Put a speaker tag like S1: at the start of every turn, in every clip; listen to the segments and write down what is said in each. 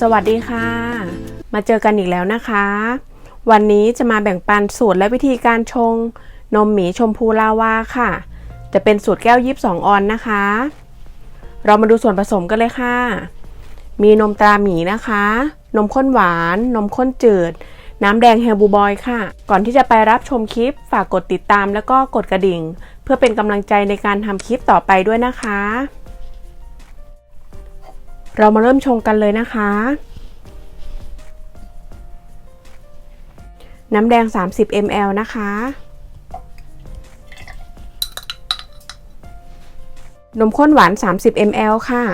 S1: สวัสดีค่ะ มาเจอกันอีกแล้วนะคะ วันนี้จะมาแบ่งปันสูตรและวิธีการชง นมหมีชมพูลาวาค่ะ จะเป็นสูตรแก้วยีบสองออนนะคะ เรามาดูส่วนผสมกันเลยค่ะ มีนมตราหมีนะคะ นมข้นหวาน นมข้นจืด น้ำแดงเฮลบูบอยค่ะ ก่อนที่จะไปรับชมคลิป ฝากกดติดตามแล้วก็กดกระดิ่ง เพื่อเป็นกำลังใจในการทำคลิปต่อไปด้วยนะคะ เรามาเริ่มชงกันเลยนะคะ น้ำแดง 30 ml นะคะ นมข้นหวาน 30 ml ค่ะ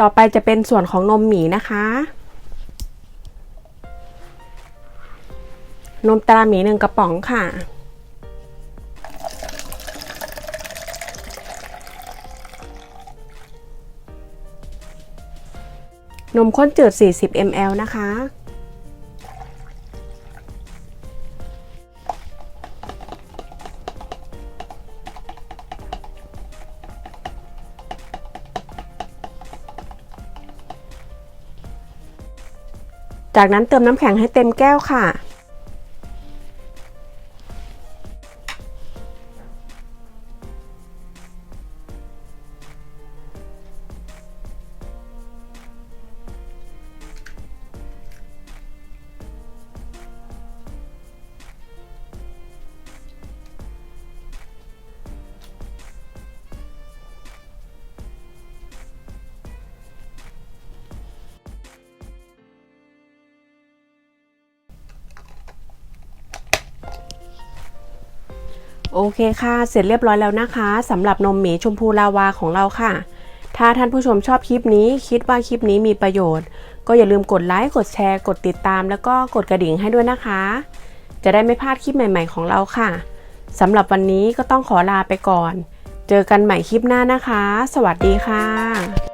S1: ต่อไปจะเป็นส่วนของนมหมีนะคะ นมตราหมีหนึ่งกระป๋องค่ะ นมข้นจืด 40 ml นะคะ จากนั้นเติมน้ำแข็งให้เต็มแก้วค่ะ โอเคค่ะ เสร็จเรียบร้อยแล้วนะคะสำหรับนมหมีชมพูลาวาของเราค่ะ ถ้าท่านผู้ชมชอบคลิปนี้ คิดว่าคลิปนี้มีประโยชน์ ก็อย่าลืมกดไลค์ กดแชร์ กดติดตาม แล้วก็กดกระดิ่งให้ด้วยนะคะ จะได้ไม่พลาดคลิปใหม่ ๆ ของเราค่ะสำหรับวันนี้ก็ต้องขอลาไปก่อน เจอกันใหม่คลิปหน้านะคะ สวัสดีค่ะ